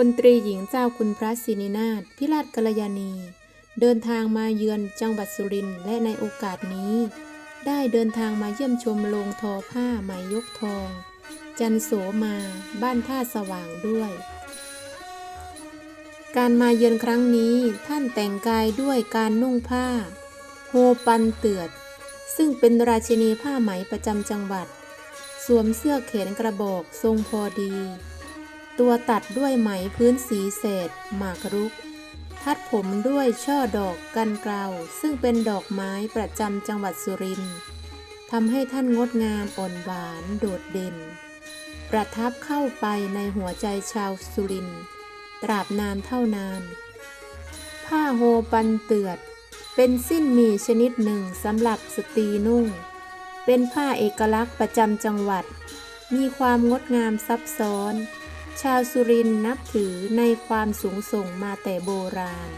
พลตรีหญิงเจ้าคุณพระศินินาถพิราชกัลยาณี เดินทางมาเยือนจังหวัดสุรินทร์และในโอกาสนี้ ได้เดินทางมาเยี่ยมชมโรงทอผ้าไหมยกทอง จันโสมาบ้านท่าสว่างด้วย การมาเยือนครั้งนี้ท่านแต่งกายด้วยการนุ่งผ้า โฮปันเตือด ซึ่งเป็นราชินีผ้าไหมประจำจังหวัด สวมเสื้อแขนกระบอกทรงพอดี ตัวตัดด้วยไหมพื้นสีเศษ หมากรุก ทัดผมด้วยช่อดอกกันเกลาซึ่งเป็นดอกไม้ประจำจังหวัดสุรินทร์ทำให้ท่านงดงามอ่อนหวานโดดเด่น ประทับเข้าไปในหัวใจชาวสุรินทร์ตราบนานเท่านาน ผ้าโฮปันเตือด เป็นสิ้นมีชนิดหนึ่งสำหรับสตรีนุ่ง เป็นผ้าเอกลักษณ์ประจำจังหวัด มีความงดงามซับซ้อน ชาวสุรินนับถือในความสูงส่งมาแต่โบราณ